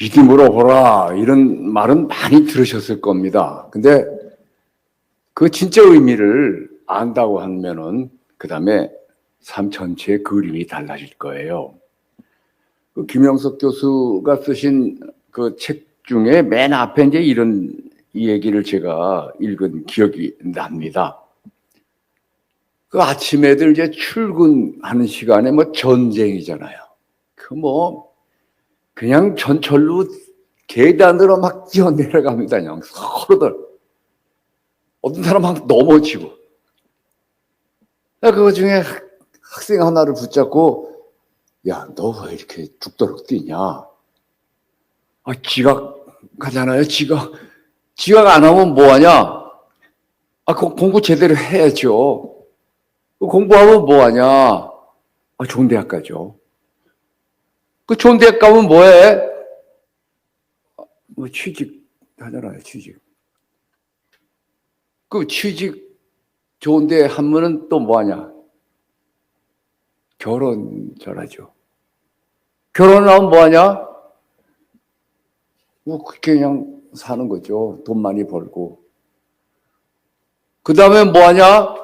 믿음으로 보라 이런 말은 많이 들으셨을 겁니다. 근데 그 진짜 의미를 안다고 하면은 그 다음에 삶 전체의 그림이 달라질 거예요. 그 김영석 교수가 쓰신 그 책 중에 맨 앞에 이제 이런 얘기를 제가 읽은 기억이 납니다. 그 아침에들 이제 출근하는 시간에 뭐 전쟁이잖아요. 그 뭐 그냥 전철로 계단으로 막 뛰어 내려갑니다. 그냥 서로들 어떤 사람 막 넘어지고. 그 중에 학- 학생 하나를 붙잡고 야, 너 왜 이렇게 죽도록 뛰냐? 아, 지각하잖아요. 지각. 지각 안 하면 뭐 하냐? 아, 그 공부 제대로 해야죠. 그 공부하면 뭐 하냐? 아, 좋은 대학 가죠. 그 좋은 대학 가면 뭐 해? 뭐 취직 하잖아요, 취직. 그 취직 좋은 데 하면은 또 뭐 하냐? 결혼 잘하죠. 결혼하면 뭐 하냐? 뭐 그렇게 그냥 사는 거죠. 돈 많이 벌고. 그 다음에 뭐 하냐?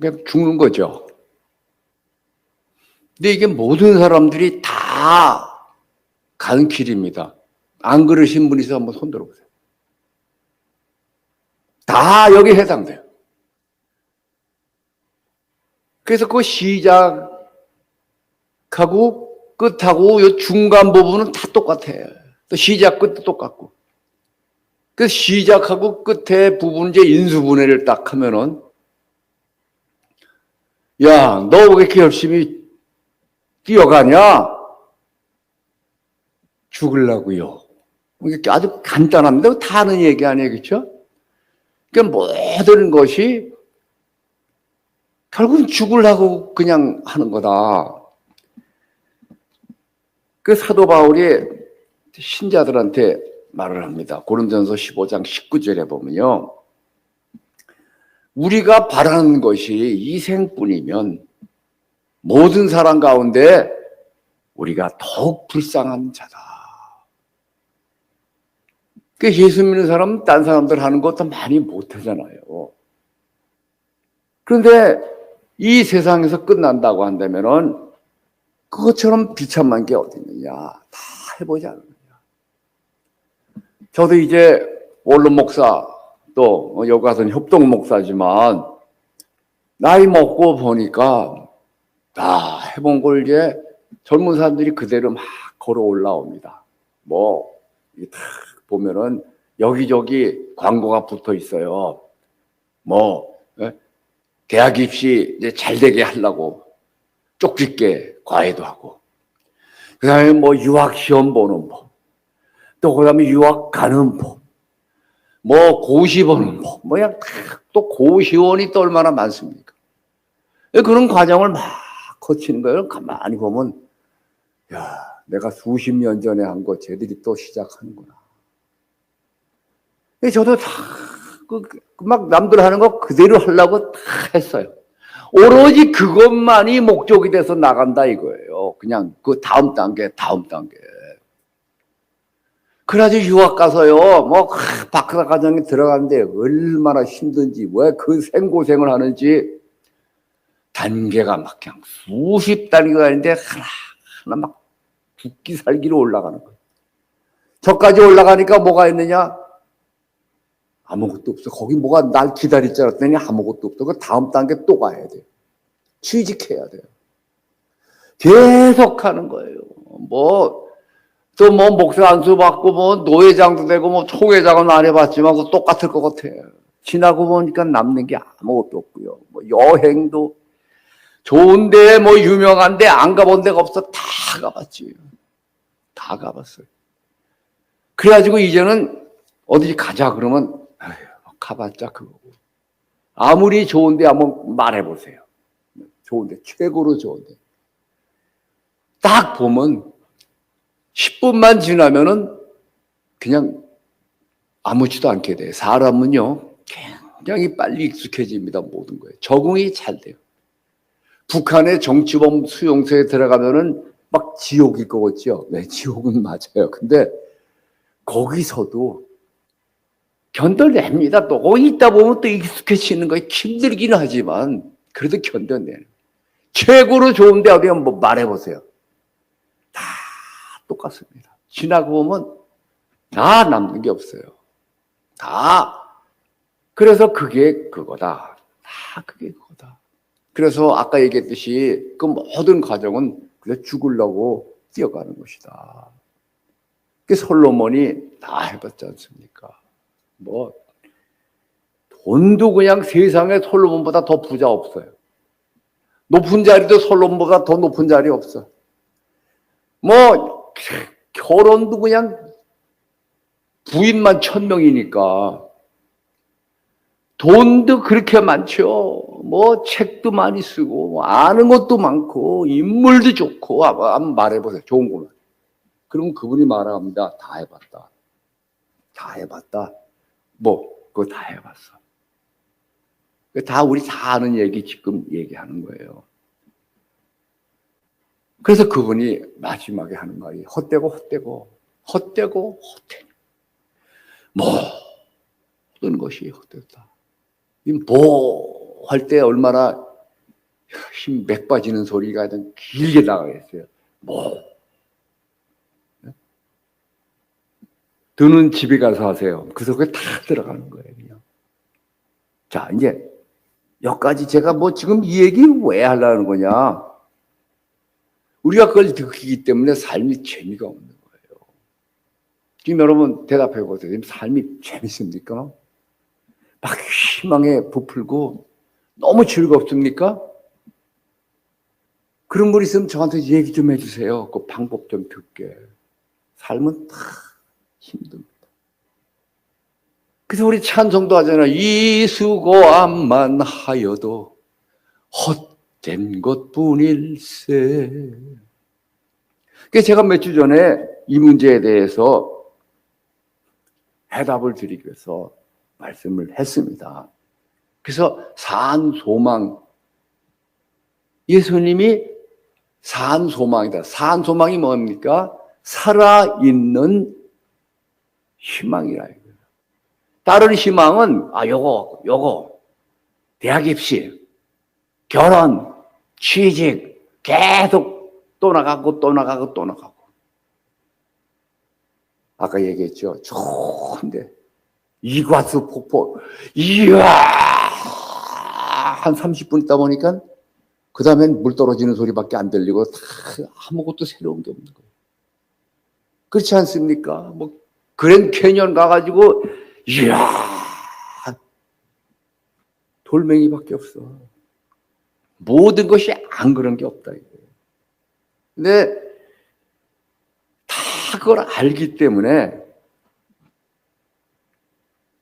그냥 죽는 거죠. 근데 이게 모든 사람들이 다 가는 길입니다. 안 그러신 분이 있어 한번 손 들어보세요. 다 여기 해당돼요. 그래서 그 시작하고 끝하고 요 중간 부분은 다 똑같아요. 또 시작 끝도 똑같고. 그 시작하고 끝에 부분 이제 인수분해를 딱 하면은 야, 너 왜 이렇게 열심히 뛰어가냐? 죽을라고요. 이게 아주 간단한데 다 아는 얘기 아니에요, 그렇죠? 그러니까 모든 것이 결국은 죽으려고 그냥 하는 거다. 그 사도 바울이 신자들한테 말을 합니다. 고린도전서 15장 19절에 보면요. 우리가 바라는 것이 이 생뿐이면 모든 사람 가운데 우리가 더욱 불쌍한 자다. 그 예수 믿는 사람은 딴 사람들 하는 것도 많이 못하잖아요. 그런데 이 세상에서 끝난다고 한다면은 그것처럼 비참한 게 어디 있느냐. 다 해보자는 거야. 저도 이제 원로 목사 또 여기 가서는 협동 목사지만 나이 먹고 보니까 다 해본 걸 이제 젊은 사람들이 그대로 막 걸어 올라옵니다. 뭐, 딱 보면은 여기저기 광고가 붙어 있어요. 뭐, 예? 대학 입시 이제 잘 되게 하려고 쪽집게 과외도 하고. 그 다음에 뭐 유학 시험 보는 법. 또 그 다음에 유학 가는 법. 뭐 고시 보는 법. 뭐야, 또 고시원이 또 얼마나 많습니까? 예, 그런 과정을 막 거치는 거예요. 가만히 보면, 야, 내가 수십 년 전에 한 거 쟤들이 또 시작하는구나. 예, 저도 다, 그, 그, 막 남들 하는 거 그대로 하려고 다 했어요. 오로지 그것만이 목적이 돼서 나간다 이거예요. 그냥 그 다음 단계, 다음 단계. 그래가지고 유학 가서요, 뭐, 박사 과정에 들어가는데 얼마나 힘든지, 왜 그 생고생을 하는지, 단계가 막 그냥 수십 단계가 있는데 하나, 하나 막 죽기 살기로 올라가는 거예요. 저까지 올라가니까 뭐가 있느냐? 아무것도 없어. 거기 뭐가 날 기다릴 줄 알았더니 아무것도 없어. 그 다음 단계 또 가야 돼. 취직해야 돼요. 계속 하는 거예요. 뭐, 또 뭐 목사 안수 받고 뭐 노회장도 되고 뭐 총회장은 안 해봤지만 그 똑같을 것 같아요. 지나고 보니까 남는 게 아무것도 없고요. 뭐 여행도 좋은데 뭐 유명한데 안 가본 데가 없어. 다 가봤지. 다 가봤어요. 그래가지고 이제는 어디 가자 그러면 아휴, 가봤자 그거고. 아무리 좋은데 한번 말해보세요. 좋은데 최고로 좋은데. 딱 보면 10분만 지나면은 그냥 아무지도 않게 돼요. 사람은요 굉장히 빨리 익숙해집니다. 모든 거에 적응이 잘 돼요. 북한의 정치범 수용소에 들어가면은 막 지옥일 것 같죠? 네, 지옥은 맞아요. 근데 거기서도 견뎌냅니다. 또 거기 있다 보면 또 익숙해지는 거에 힘들기는 하지만 그래도 견뎌내는. 최고로 좋은 데 어디 한번 말해보세요. 다 똑같습니다. 지나고 보면 다 남는 게 없어요. 다. 그래서 그게 그거다. 다 그게 그거다. 그래서 아까 얘기했듯이 그 모든 과정은 그냥 죽으려고 뛰어가는 것이다. 그 솔로몬이 다 해봤지 않습니까? 뭐 돈도 그냥 세상에 솔로몬보다 더 부자 없어요. 높은 자리도 솔로몬보다 더 높은 자리 없어. 뭐 결혼도 그냥 부인만 천 명이니까 돈도 그렇게 많죠. 뭐 책도 많이 쓰고 뭐 아는 것도 많고 인물도 좋고 한번 말해보세요. 좋은 거만. 그러면 그분이 말합니다. 다 해봤다. 다 해봤다. 뭐 그거 다 해봤어. 다 우리 다 아는 얘기 지금 얘기하는 거예요. 그래서 그분이 마지막에 하는 말이 헛되고 헛되고 헛되고 헛되 모든 것이 헛되다. 뭐할 때 얼마나 힘 맥 빠지는 소리가 좀 길게 나가겠어요. 뭐 드는 집에 가서 하세요. 그 속에 다 들어가는 거예요, 그냥. 자, 이제 여기까지 제가 뭐 지금 이 얘기 왜 하려는 거냐? 우리가 그걸 듣기 때문에 삶이 재미가 없는 거예요. 지금 여러분 대답해 보세요. 삶이 재밌습니까? 막 희망에 부풀고 너무 즐겁습니까? 그런 분 있으면 저한테 얘기 좀 해주세요. 그 방법 좀 듣게. 삶은 다 힘듭니다. 그래서 우리 찬송도 하잖아요. 이 수고함만 하여도 헛된 것 뿐일세. 그 제가 몇 주 전에 이 문제에 대해서 해답을 드리기 위해서 말씀을 했습니다. 그래서 산 소망 예수님이 산 소망이다. 산 소망이 뭡니까? 살아있는 희망이라 이거예요. 다른 희망은 아 요거 요거 대학 입시, 결혼, 취직 계속 또 나가고 또 나가고 또 나가고. 아까 얘기했죠. 좋은데 이과수 폭포. 이야 한 30분 있다 보니까 그 다음엔 물 떨어지는 소리밖에 안 들리고 다 아무것도 새로운 게 없는 거예요. 그렇지 않습니까? 뭐 그랜 캐년 가가지고 이야 돌멩이밖에 없어. 모든 것이 안 그런 게 없다. 근데 다 그걸 알기 때문에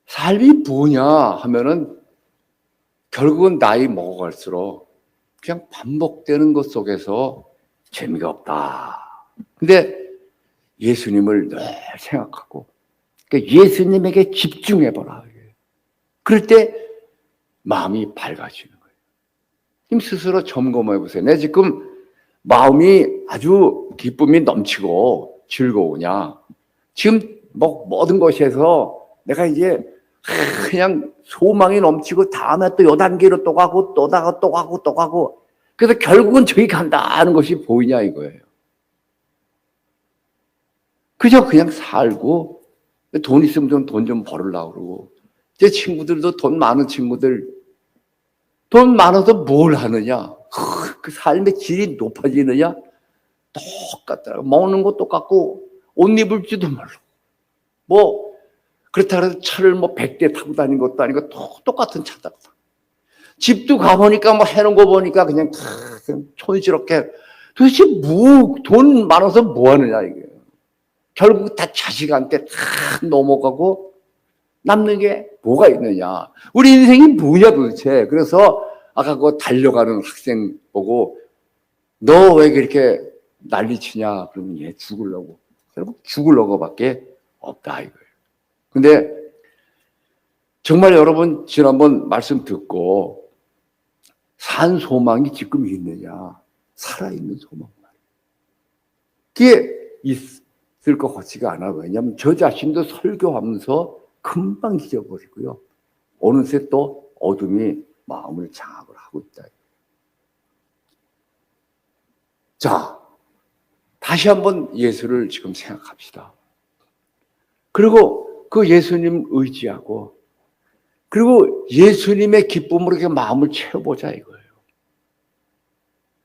삶이 뭐냐 하면은 결국은 나이 먹어갈수록 그냥 반복되는 것 속에서 재미가 없다. 근데 예수님을 늘 생각하고 그러니까 예수님에게 집중해봐라. 그럴 때 마음이 밝아지는 거예요. 님 스스로 점검해 보세요. 내 지금 마음이 아주 기쁨이 넘치고 즐거우냐? 지금 뭐 모든 것에서 내가 이제 그냥 소망이 넘치고 다음에 또 요 단계로 또 가고 또 가고 또 가고 또 가고. 그래서 결국은 저기 간다는 것이 보이냐 이거예요. 그저 그냥 살고 돈 있으면 좀 돈 좀 벌으려고 그러고. 제 친구들도 돈 많은 친구들. 돈 많아서 뭘 하느냐? 그 삶의 질이 높아지느냐? 똑같더라고. 먹는 거 똑같고 옷 입을 줄도 모르고 뭐 그렇다 해서 차를 뭐 100대 타고 다닌 것도 아니고 똑같은 차다. 집도 가보니까 뭐 해놓은 거 보니까 그냥 다 촌스럽게 도대체 뭐, 돈 많아서 뭐 하느냐, 이게. 결국 다 자식한테 다 넘어가고 남는 게 뭐가 있느냐. 우리 인생이 뭐냐, 도대체. 그래서 아까 그 달려가는 학생 보고 너 왜 그렇게 난리치냐. 그러면 얘 죽으려고. 결국 죽으려고 밖에 없다, 이거예요. 근데 정말 여러분 지난번 말씀 듣고 산 소망이 지금 있느냐? 살아있는 소망. 그게 있을 것 같지가 않아. 왜냐하면 저 자신도 설교하면서 금방 잊어버리고요. 어느새 또 어둠이 마음을 장악을 하고 있다. 자, 다시 한번 예수를 지금 생각합시다. 그리고 그 예수님 의지하고 그리고 예수님의 기쁨으로 이렇게 마음을 채워보자 이거예요.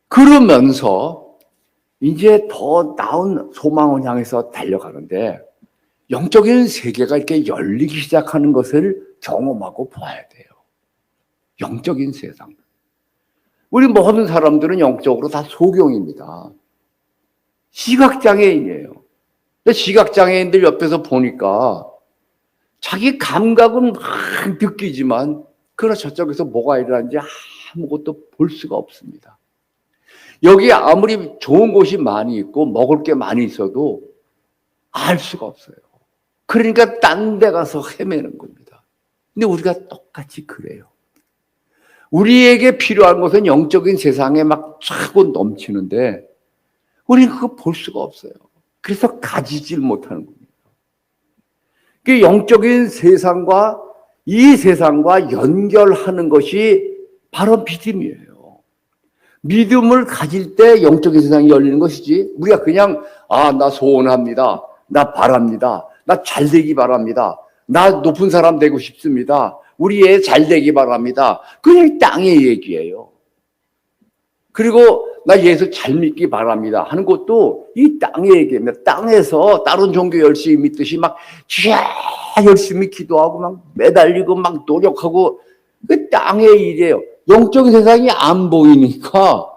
그러면서 이제 더 나은 소망을 향해서 달려가는데 영적인 세계가 이렇게 열리기 시작하는 것을 경험하고 봐야 돼요. 영적인 세상. 우리 모든 사람들은 영적으로 다 소경입니다. 시각장애인이에요. 시각장애인들 옆에서 보니까 자기 감각은 막 느끼지만 그러나 저쪽에서 뭐가 일어나는지 아무것도 볼 수가 없습니다. 여기 아무리 좋은 곳이 많이 있고 먹을 게 많이 있어도 알 수가 없어요. 그러니까 딴 데 가서 헤매는 겁니다. 근데 우리가 똑같이 그래요. 우리에게 필요한 것은 영적인 세상에 막 차고 넘치는데 우리는 그거 볼 수가 없어요. 그래서 가지질 못하는 겁니다. 그 영적인 세상과 이 세상과 연결하는 것이 바로 믿음이에요. 믿음을 가질 때 영적인 세상이 열리는 것이지 우리가 그냥 아 나 소원합니다. 나 바랍니다. 나 잘 되기 바랍니다. 나 높은 사람 되고 싶습니다. 우리 애 잘 되기 바랍니다. 그냥 땅의 얘기예요. 그리고 나 예수 잘 믿기 바랍니다 하는 것도 이 땅의 얘기입니다. 땅에서 다른 종교 열심히 믿듯이 막 열심히 기도하고 막 매달리고 막 노력하고 그 땅의 일이에요. 영적인 세상이 안 보이니까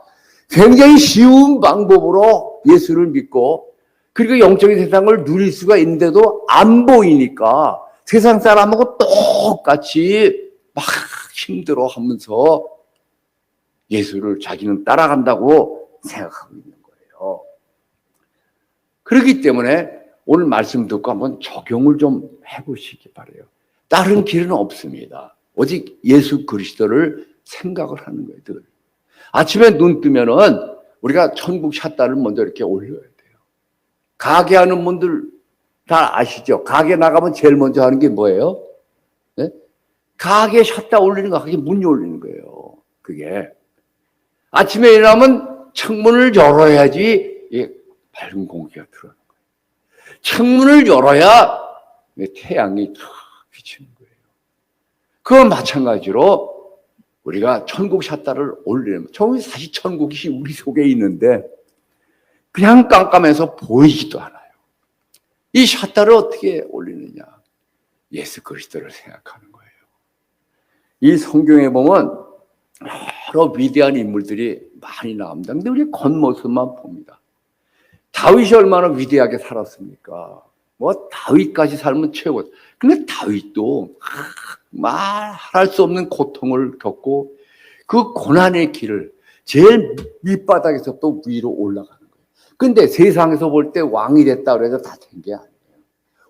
굉장히 쉬운 방법으로 예수를 믿고 그리고 영적인 세상을 누릴 수가 있는데도 안 보이니까 세상 사람하고 똑같이 막 힘들어 하면서 예수를 자기는 따라간다고 생각하고 있는 거예요. 그렇기 때문에 오늘 말씀 듣고 한번 적용을 좀 해보시기 바래요. 다른 길은 없습니다. 오직 예수 그리스도를 생각을 하는 거예요. 늘. 아침에 눈 뜨면은 우리가 천국 샷다를 먼저 이렇게 올려야 돼요. 가게 하는 분들 다 아시죠? 가게 나가면 제일 먼저 하는 게 뭐예요? 네? 가게 샷다 올리는 거, 그게 문 열리는 거예요. 그게. 아침에 일어나면 창문을 열어야지 이 밝은 공기가 들어오는 거예요. 창문을 열어야 태양이 탁 비치는 거예요. 그건 마찬가지로 우리가 천국 샷다를 올리는 저 사실 천국이 우리 속에 있는데 그냥 깜깜해서 보이지도 않아요. 이 샷다를 어떻게 올리느냐? 예수 그리스도를 생각하는 거예요. 이 성경에 보면 여러 위대한 인물들이 많이 나옵니다. 근데 우리 겉모습만 봅니다. 다윗이 얼마나 위대하게 살았습니까? 뭐 다윗까지 살면 최고. 근데 다윗도 말할 수 없는 고통을 겪고 그 고난의 길을 제일 밑바닥에서 또 위로 올라가는 거예요. 근데 세상에서 볼 때 왕이 됐다 그래서 다 된 게 아니에요.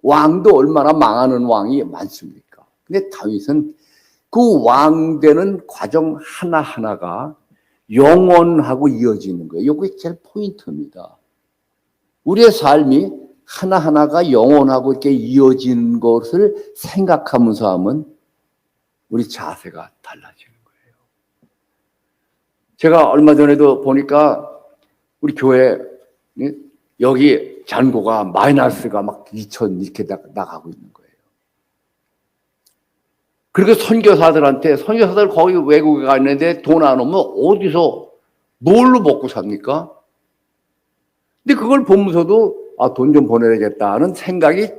왕도 얼마나 망하는 왕이 많습니까? 근데 다윗은 그 왕 되는 과정 하나하나가 영원하고 이어지는 거예요. 이게 제일 포인트입니다. 우리의 삶이 하나하나가 영원하고 이렇게 이어지는 것을 생각하면서 하면 우리 자세가 달라지는 거예요. 제가 얼마 전에도 보니까 우리 교회 여기 잔고가 마이너스가 막 2천 이렇게 나가고 있는 거예요. 그리고 선교사들한테 선교사들 거기 외국에 가 있는데 돈 안 오면 어디서 뭘로 먹고 삽니까? 근데 그걸 보면서도 아, 돈 좀 보내야겠다는 생각이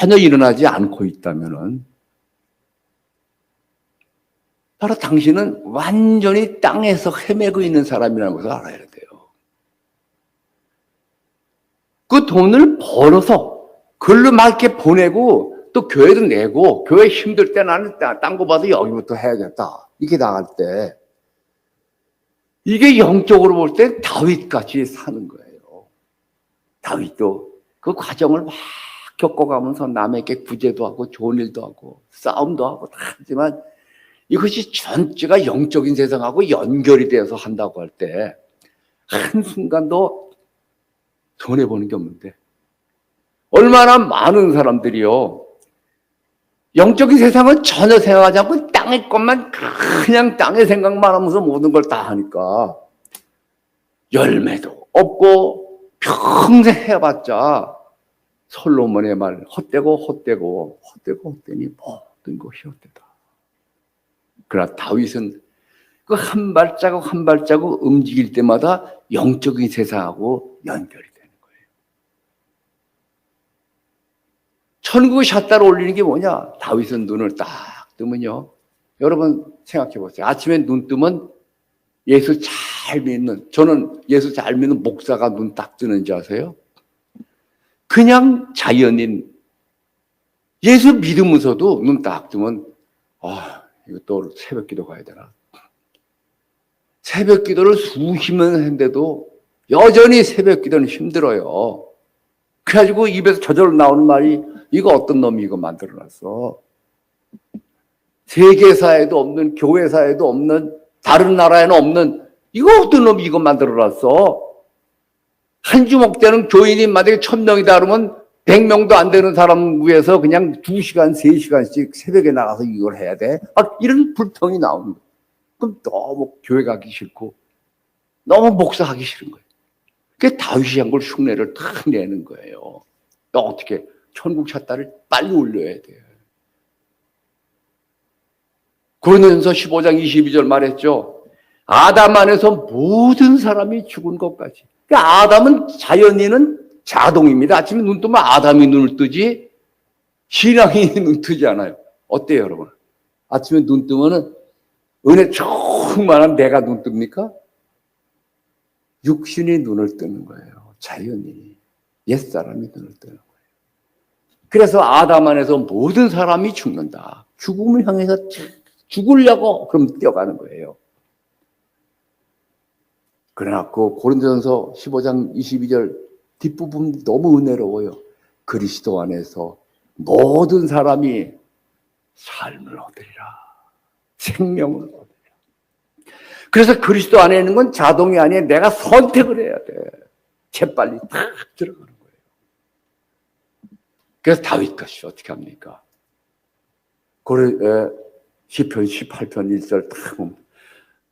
전혀 일어나지 않고 있다면은 바로 당신은 완전히 땅에서 헤매고 있는 사람이라는 것을 알아야 돼요. 그 돈을 벌어서 글로 막 이렇게 보내고 또 교회도 내고 교회 힘들 때 나는 딴거 봐도 여기부터 해야겠다. 이렇게 나갈 때 이게 영적으로 볼 때 다윗같이 사는 거예요. 다윗도 그 과정을 막 겪어가면서 남에게 구제도 하고 좋은 일도 하고 싸움도 하고 다 하지만 이것이 전체가 영적인 세상하고 연결이 되어서 한다고 할 때 한순간도 손해보는 게 없는데. 얼마나 많은 사람들이요. 영적인 세상은 전혀 생각하지 않고 땅의 것만 그냥 땅의 생각만 하면서 모든 걸 다 하니까 열매도 없고 평생 해봤자 솔로몬의 말 헛되고 헛되고 헛되고 헛되니 모든 것이 헛되다. 그러나 다윗은 그 한 발자국 한 발자국 움직일 때마다 영적인 세상하고 연결이 되는 거예요. 천국의 샷다를 올리는 게 뭐냐? 다윗은 눈을 딱 뜨면요. 여러분 생각해 보세요. 아침에 눈 뜨면 예수 잘 믿는, 저는 예수 잘 믿는 목사가 눈 딱 뜨는지 아세요? 그냥 자연인, 예수 믿으면서도 눈 딱 뜨면, 아, 이거 또 새벽 기도 가야 되나? 새벽 기도를 수십 년 했는데도 여전히 새벽 기도는 힘들어요. 그래가지고 입에서 저절로 나오는 말이 이거 어떤 놈이 이거 만들어놨어. 세계사에도 없는 교회사에도 없는 다른 나라에는 없는 이거 어떤 놈이 이거 만들어놨어. 한 주먹 되는 교인이 만약에 천 명이다 그러면 백 명도 안 되는 사람 위해서 그냥 두 시간, 세 시간씩 새벽에 나가서 이걸 해야 돼. 막 이런 불평이 나오는 거예요. 그럼 너무 교회 가기 싫고 너무 목사하기 싫은 거예요. 그게 다윗이 한 걸 흉내를 탁 내는 거예요. 너 어떻게 천국 샷다를 빨리 올려야 돼. 고린도전서 15장 22절 말했죠. 아담 안에서 모든 사람이 죽은 것까지. 그러니까 아담은 자연인은 자동입니다. 아침에 눈 뜨면 아담이 눈을 뜨지 신앙이 눈 뜨지 않아요. 어때요, 여러분? 아침에 눈 뜨면은 은혜 충만한 내가 눈 뜹니까? 육신이 눈을 뜨는 거예요. 자연이. 옛사람이 눈을 뜨는 거예요. 그래서 아담 안에서 모든 사람이 죽는다. 죽음을 향해서 죽으려고 그럼 뛰어가는 거예요. 그러나 그 고린도전서 15장 22절 뒷부분 너무 은혜로워요. 그리스도 안에서 모든 사람이 삶을 얻으리라. 생명을. 그래서 그리스도 안에 있는 건 자동이 아니에요. 내가 선택을 해야 돼. 재빨리 탁 들어가는 거예요. 그래서 다윗 것이 어떻게 합니까? 고려, 시편 18편 1절 딱 보면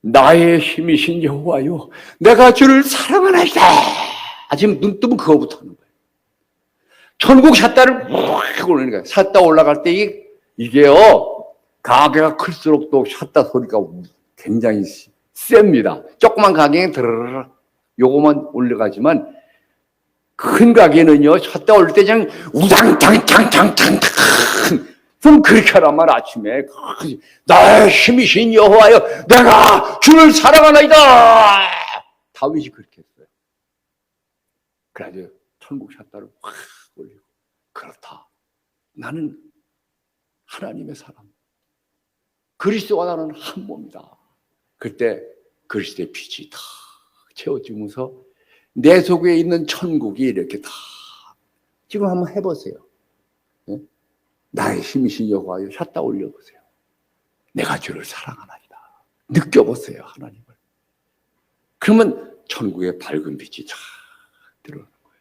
나의 힘이신 여호와요 내가 주를 사랑하나이다 지금 눈 뜨면 그거부터 하는 거예요 천국 샷다를 확 올리는 거예요 샷다 올라갈 때 이게, 이게요 가게가 클수록 또 샷다 소리가 굉장히 셉니다. 조그만 가게는 드르르 요거만 올라가지만 큰 가게는요 샷다 올릴 때 그냥 우당탕탕탕탕탕 좀 그렇게 하란 말 아침에 나의 힘이신 여호와여 내가 주를 사랑하나이다. 다윗이 그렇게 했어요. 그래가지고 천국 샷다를 확 올리고 그렇다. 나는 하나님의 사람 그리스도와 나는 한 몸이다 그때 그리스도의 빛이 다 채워지면서 내 속에 있는 천국이 이렇게 다 지금 한번 해보세요 나의 힘이신 여호와여 샷다 올려보세요. 내가 주를 사랑하나이다. 느껴보세요 하나님을. 그러면 천국의 밝은 빛이 쫙 들어오는 거예요.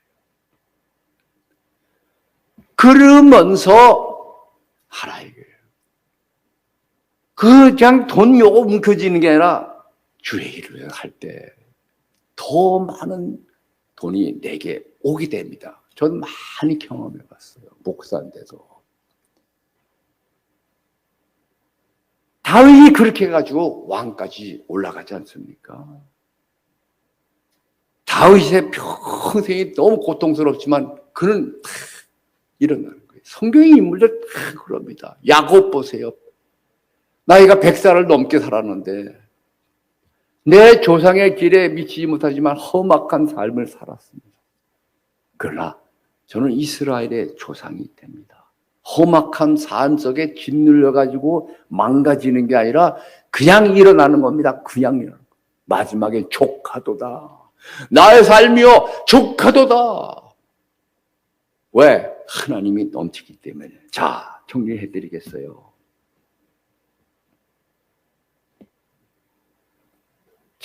그러면서 이거예요. 그 그냥 돈 요거 뭉쳐지는 게 아니라 주의 일을 할 때 더 많은 돈이 내게 오게 됩니다. 전 많이 경험해 봤어요. 목사인데도. 다윗이 그렇게 해가지고 왕까지 올라가지 않습니까? 다윗의 평생이 너무 고통스럽지만 그는 다 일어나는 거예요. 성경의 인물들 다 그럽니다. 야곱 보세요. 나이가 100살을 넘게 살았는데 내 조상의 길에 미치지 못하지만 험악한 삶을 살았습니다. 그러나 저는 이스라엘의 조상이 됩니다. 험악한 삶 속에 짓눌려 가지고 망가지는 게 아니라 그냥 일어나는 겁니다. 그냥 일어나는 거. 마지막에 족하도다. 나의 삶이요 족하도다. 왜? 하나님이 넘치기 때문에. 자, 정리해 드리겠어요.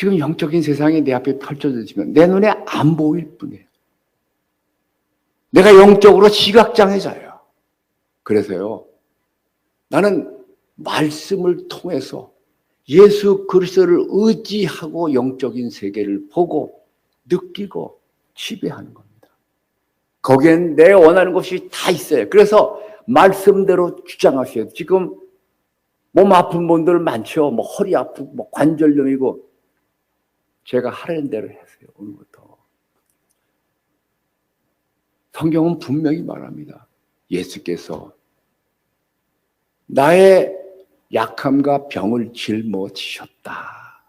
지금 영적인 세상이 내 앞에 펼쳐지면 내 눈에 안 보일 뿐이에요. 내가 영적으로 시각장애자야. 그래서요, 나는 말씀을 통해서 예수 그리스도를 의지하고 영적인 세계를 보고 느끼고 지배하는 겁니다. 거기엔 내 원하는 것이 다 있어요. 그래서 말씀대로 주장하셔요. 지금 몸 아픈 분들 많죠. 뭐 허리 아프고 뭐 관절염이고 제가 하라는 대로 했어요. 오늘부터. 성경은 분명히 말합니다. 예수께서 나의 약함과 병을 짊어지셨다.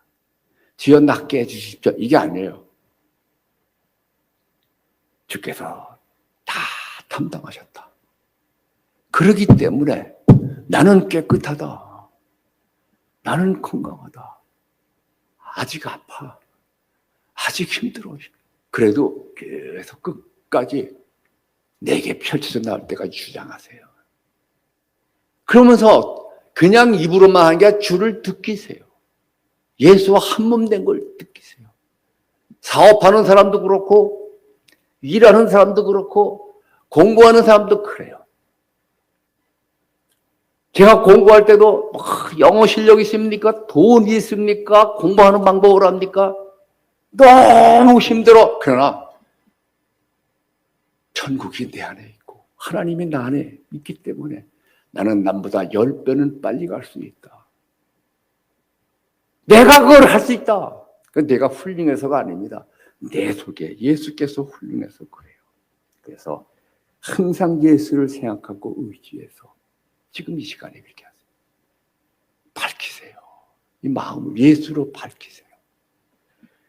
지어 낫게 해주십시오. 이게 아니에요. 주께서 다 담당하셨다. 그러기 때문에 나는 깨끗하다. 나는 건강하다. 아직 아파. 아직 힘들어. 그래도 계속 끝까지 내게 펼쳐져 나올 때까지 주장하세요. 그러면서 그냥 입으로만 하는 게 아니라 주를 듣기세요. 예수와 한 몸 된 걸 느끼세요. 사업하는 사람도 그렇고, 일하는 사람도 그렇고, 공부하는 사람도 그래요. 제가 공부할 때도 뭐 영어 실력 있습니까? 돈 있습니까? 공부하는 방법을 합니까? 너무 힘들어. 그러나 천국이 내 안에 있고 하나님이 나 안에 있기 때문에 나는 남보다 열 배는 빨리 갈 수 있다. 내가 그걸 할 수 있다. 그 내가 훌륭해서가 아닙니다. 내 속에 예수께서 훌륭해서 그래요. 그래서 항상 예수를 생각하고 의지해서 지금 이 시간에 그렇게 하세요. 밝히세요. 이 마음을 예수로 밝히세요.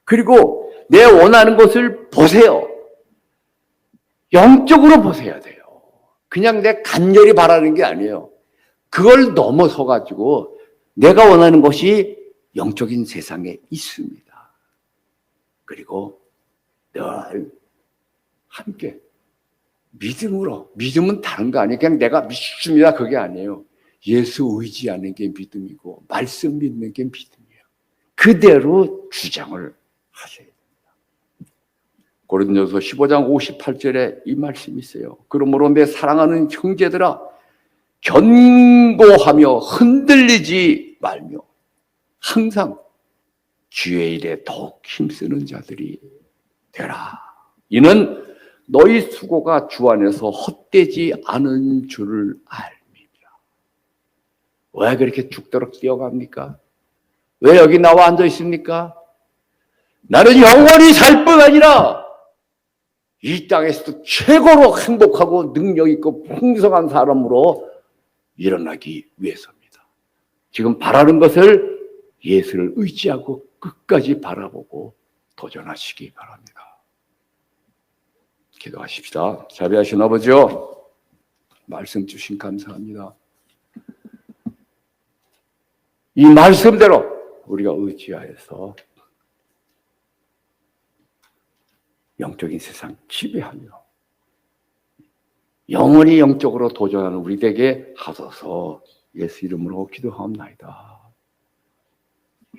그리고 내 원하는 것을 보세요. 영적으로 보셔야 돼요. 그냥 내 간절히 바라는 게 아니에요. 그걸 넘어서 가지고 내가 원하는 것이 영적인 세상에 있습니다. 그리고 늘 함께 믿음으로 믿음은 다른 거 아니에요. 그냥 내가 믿습니다. 그게 아니에요. 예수 의지하는 게 믿음이고 말씀 믿는 게 믿음이에요. 그대로 주장을 하셔야 됩니다. 고린도서 15장 58절에 이 말씀이 있어요. 그러므로 내 사랑하는 형제들아 견고하며 흔들리지 말며 항상 주의 일에 더욱 힘쓰는 자들이 되라. 이는 너희 수고가 주 안에서 헛되지 않은 줄을 알미라. 왜 그렇게 죽도록 뛰어갑니까? 왜 여기 나와 앉아 있습니까? 나는 영원히 살 뿐 아니라 이 땅에서도 최고로 행복하고 능력 있고 풍성한 사람으로 일어나기 위해서입니다. 지금 바라는 것을 예수를 의지하고 끝까지 바라보고 도전하시기 바랍니다. 기도하십시다. 자비하신 아버지요. 말씀 주신 감사합니다. 이 말씀대로 우리가 의지하여서 영적인 세상 지배하며 영원히 영적으로 도전하는 우리에게 하소서 예수 이름으로 기도하옵나이다.